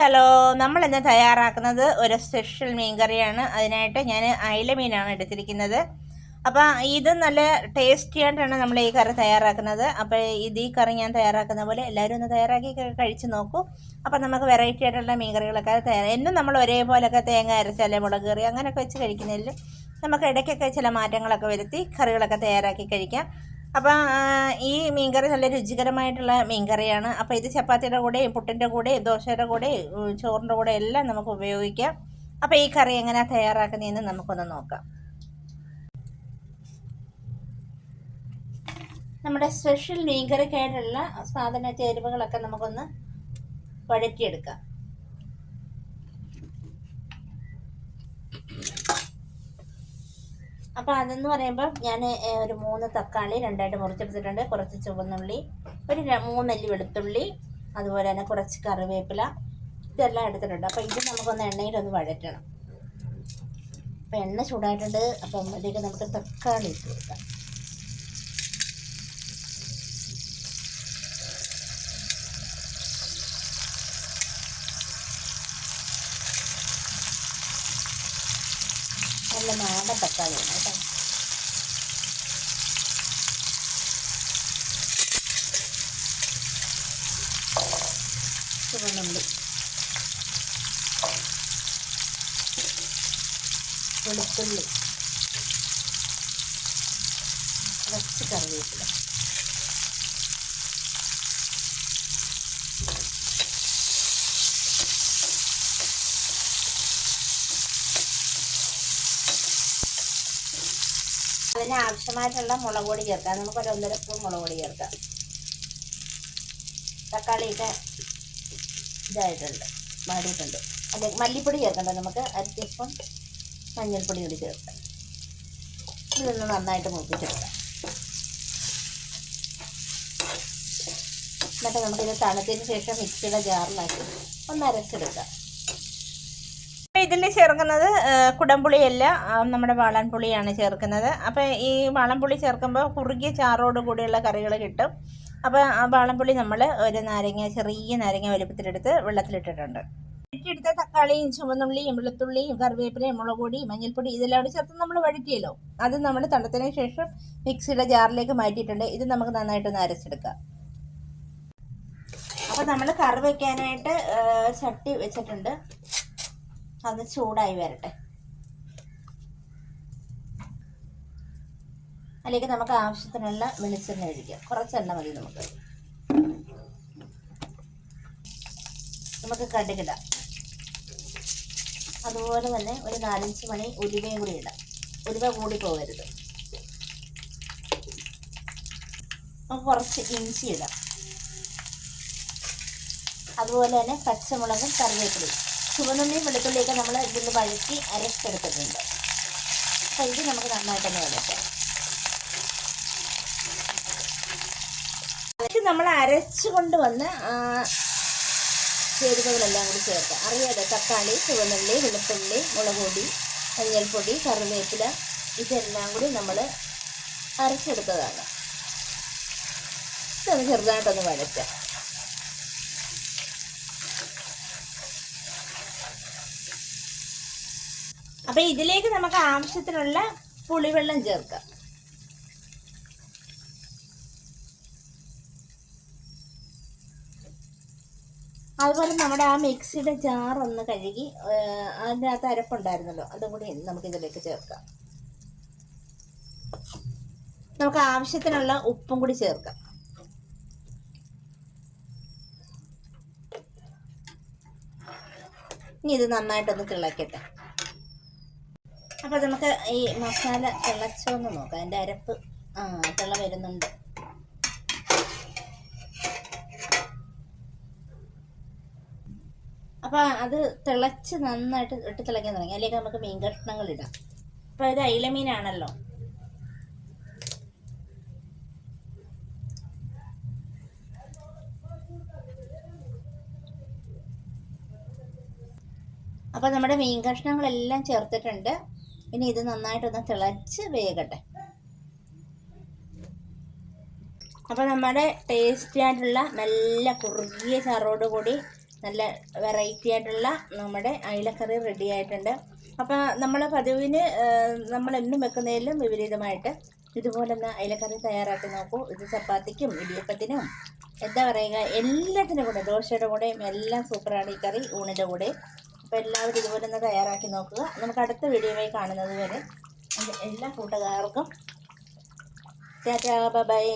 Hello നമ്മൾ ഇന്ന് തയ്യാറാക്കുന്നത് ഒരു സ്പെഷ്യൽ മീൻ കറിയാണ് അതിനായിട്ട് ഞാൻ അയില മീനാണ് എടുത്തിരിക്കുന്നത്. അപ്പോൾ ഇത് നല്ല ടേസ്റ്റി ആയിട്ടാണ് നമ്മൾ ഈ കറി തയ്യാറാക്കുന്നത്. അപ്പോൾ ഇത് ഈ കറി ഞാൻ തയ്യാറാക്കുന്ന പോലെ എല്ലാവരും ഒന്ന് തയ്യാറാക്കി കഴിച്ചു നോക്കൂ. അപ്പോൾ നമുക്ക് വെറൈറ്റി ആയിട്ടുള്ള മീൻ കറികളൊക്കെ തയ്യാർ എന്നും നമ്മൾ ഒരേപോലൊക്കെ തേങ്ങ അരച്ചല്ലേ മുളക് കറി അങ്ങനെയൊക്കെ വെച്ച് കഴിക്കുന്നതിൽ നമുക്ക് ഇടയ്ക്കൊക്കെ ചില മാറ്റങ്ങളൊക്കെ വരുത്തി കറികളൊക്കെ തയ്യാറാക്കി കഴിക്കാം. അപ്പോൾ ഈ മീൻകറി നല്ല രുചികരമായിട്ടുള്ള മീൻകറിയാണ്. അപ്പോൾ ഇത് ചപ്പാത്തിയുടെ കൂടെയും പുട്ടിന്റെ കൂടെയും ദോശയുടെ കൂടെയും ചോറിന്റെ കൂടെ എല്ലാം നമുക്ക് ഉപയോഗിക്കാം. അപ്പോൾ ഈ കറി എങ്ങനെയാണ് തയ്യാറാക്കുന്നതെന്ന് നമുക്കൊന്ന് നോക്കാം. നമ്മുടെ സ്പെഷ്യൽ മീൻകറിക്കായിട്ടുള്ള സാധന ചേരുവകളൊക്കെ നമുക്കൊന്ന് വഴറ്റിയെടുക്കാം. അപ്പോൾ അതെന്ന് പറയുമ്പോൾ ഞാൻ ഒരു മൂന്ന് തക്കാളി രണ്ടായിട്ട് മുറിച്ചെടുത്തിട്ടുണ്ട്. കുറച്ച് ചുവന്നുള്ളി ഒരു മൂന്നല്ലി വെളുത്തുള്ളി അതുപോലെ തന്നെ കുറച്ച് കറിവേപ്പില ഇതെല്ലാം എടുത്തിട്ടുണ്ട്. അപ്പോൾ ഇത് നമുക്കൊന്ന് എണ്ണയിലൊന്ന് വഴറ്റണം. അപ്പോൾ എണ്ണ ചൂടായിട്ടുണ്ട്. അപ്പം ഇതിലേക്ക് നമുക്ക് തക്കാളി ഇട്ട് കൊടുക്കാം നല്ല നാടൻ തക്കാളിയാണ് കേട്ടോ ചുവന്നുള്ളി. വെളുത്തുള്ളി. കുറച്ച് കറിവേപ്പില. അതിന് ആവശ്യമായിട്ടുള്ള മുളക് പൊടി ചേർക്കാം. നമുക്ക് ഒരു ഒന്നര സ്പൂൺ മുളക് പൊടി ചേർക്കാം. തക്കാളിയൊക്കെ ഇതായിട്ടുണ്ട് മാറിയിട്ടുണ്ട്. അതെ മല്ലിപ്പൊടി ചേർക്കണ്ട നമുക്ക്? അര ടീസ്പൂൺ മഞ്ഞൾപ്പൊടി കൂടി ചേർക്കാം. ഇതൊന്ന് നന്നായിട്ട് മൂപ്പിച്ചെടുക്കാം. എന്നിട്ട് നമുക്കിത് തണുത്തതിന് ശേഷം മിക്സിയുടെ ജാറിലാക്കി ഒന്ന് അരച്ചെടുക്കാം. ഇതിൽ ചേർക്കുന്നത് കുടംപുളിയല്ല നമ്മുടെ വാളൻപുളിയാണ് ചേർക്കുന്നത്. അപ്പോൾ ഈ വാളൻപുളി ചേർക്കുമ്പോൾ കുറുകിയ ചാറോട് കൂടിയുള്ള കറികൾ കിട്ടും. അപ്പോൾ ആ വാളൻപുളി നമ്മൾ ഒരു നാരങ്ങ ചെറിയ നാരങ്ങ വലുപ്പത്തിലെടുത്ത് വെള്ളത്തിലിട്ടിട്ടുണ്ട്. എടുത്ത തക്കാളിയും ചുവന്നുള്ളിയും വെളുത്തുള്ളിയും കറിവേപ്പിലയും മുളക് പൊടി മഞ്ഞൾപ്പൊടി ഇതെല്ലാം കൂടി ചേർത്ത് നമ്മൾ വഴറ്റിയല്ലോ. അത് നമ്മൾ തണുത്തതിന് ശേഷം മിക്സിയുടെ ജാറിലേക്ക് മാറ്റിയിട്ടുണ്ട്. ഇത് നമുക്ക് നന്നായിട്ട് അരച്ചെടുക്കാം. അപ്പോൾ നമ്മൾ കറി വയ്ക്കാനായിട്ട് ചട്ടി വെച്ചിട്ടുണ്ട്. അത് ചൂടായി വരട്ടെ. അതിലേക്ക് നമുക്ക് ആവശ്യത്തിനുള്ള വെളിച്ചെണ്ണ ഒഴിക്കാം. കുറച്ചെണ്ണ മതി നമുക്ക്. നമുക്ക് കടുകിടാം. അതുപോലെ തന്നെ ഒരു നാലഞ്ച് മണി ഉലുവയും കൂടി ഇടാം. ഉലുവ കൂടി പോകരുത് നമുക്ക് കുറച്ച് ഇഞ്ചി ഇടാം. അതുപോലെ തന്നെ പച്ചമുളകും കറിവേപ്പിലയും. ചുവന്നുള്ളിയും വെളുത്തുള്ളിയൊക്കെ നമ്മൾ ഇതിൽ വഴറ്റി അരച്ചെടുത്തിട്ടുണ്ട്. അപ്പോൾ ഇത് നമുക്ക് നന്നായിട്ട് തന്നെ വരട്ടെ. നമ്മൾ അരച്ചു കൊണ്ടുവന്ന് ചേരുവകളെല്ലാം കൂടി ചേർക്കുക അറിയാലോ തക്കാളി ചുവന്നുള്ളി വെളുത്തുള്ളി മുളക് പൊടി മഞ്ഞൾപ്പൊടി കറിവേപ്പില ഇതെല്ലാം കൂടി നമ്മൾ അരച്ചെടുത്തതാണ്. ചെറുതായിട്ടൊന്ന് വഴറ്റാം. അപ്പം ഇതിലേക്ക് നമുക്ക് ആവശ്യത്തിനുള്ള പുളിവെള്ളം ചേർക്കാം. അതുപോലെ നമ്മുടെ ആ മിക്സിയുടെ ജാർ ഒന്ന് കഴുകി അതിനകത്ത് അരപ്പുണ്ടായിരുന്നല്ലോ അതും കൂടി നമുക്ക് ഇതിലേക്ക് ചേർക്കാം. നമുക്ക് ആവശ്യത്തിനുള്ള ഉപ്പും കൂടി ചേർക്കാം. ഇനി ഇത് നന്നായിട്ടൊന്ന് തിളക്കട്ടെ. അപ്പോൾ നമുക്ക് ഈ മസാല തിളച്ചോന്ന് നോക്കാം. അതിന്റെ അരപ്പ് ആ തിള വരുന്നുണ്ട്. അപ്പോൾ അത് തിളച്ച് നന്നായിട്ട് ഇട്ട് തിളയ്ക്കാൻ തുടങ്ങി. അതിലേക്ക് നമുക്ക് മീൻ കഷ്ണങ്ങൾ ഇടാം. അപ്പോൾ ഇത് അയിലമീനാണല്ലോ അപ്പോൾ നമ്മുടെ മീൻ കഷ്ണങ്ങളെല്ലാം ചേർത്തിട്ടുണ്ട്. ഇനി ഇത് നന്നായിട്ടൊന്ന് തിളച്ച് വേകട്ടെ. അപ്പോൾ നമ്മുടെ ടേസ്റ്റി ആയിട്ടുള്ള നല്ല കുറുകിയ ചാറോട് കൂടി നല്ല വെറൈറ്റി ആയിട്ടുള്ള നമ്മുടെ അയിലക്കറി റെഡി ആയിട്ടുണ്ട്. അപ്പോൾ നമ്മൾ പതിവിന് നമ്മൾ എന്നും വെക്കുന്നതിലും വിപരീതമായിട്ട് ഇതുപോലെ ഒന്ന് അയിലക്കറി തയ്യാറാക്കി നോക്കൂ. ഇത് ചപ്പാത്തിക്കും ഇടിയപ്പത്തിനും എന്താ പറയുക എല്ലാത്തിനും കൂടെ ദോശയുടെ കൂടെയും എല്ലാം സൂപ്പറാണ് ഈ കറി. ഊണിന്റെ കൂടെ. അപ്പോൾ എല്ലാവരും ഇതുപോലെ ഒന്ന് തയ്യാറാക്കി നോക്കുക. നമുക്ക് അടുത്ത വീഡിയോയിൽ കാണുന്നത് വരെ എല്ലാ കൂട്ടുകാർക്കും ബൈ.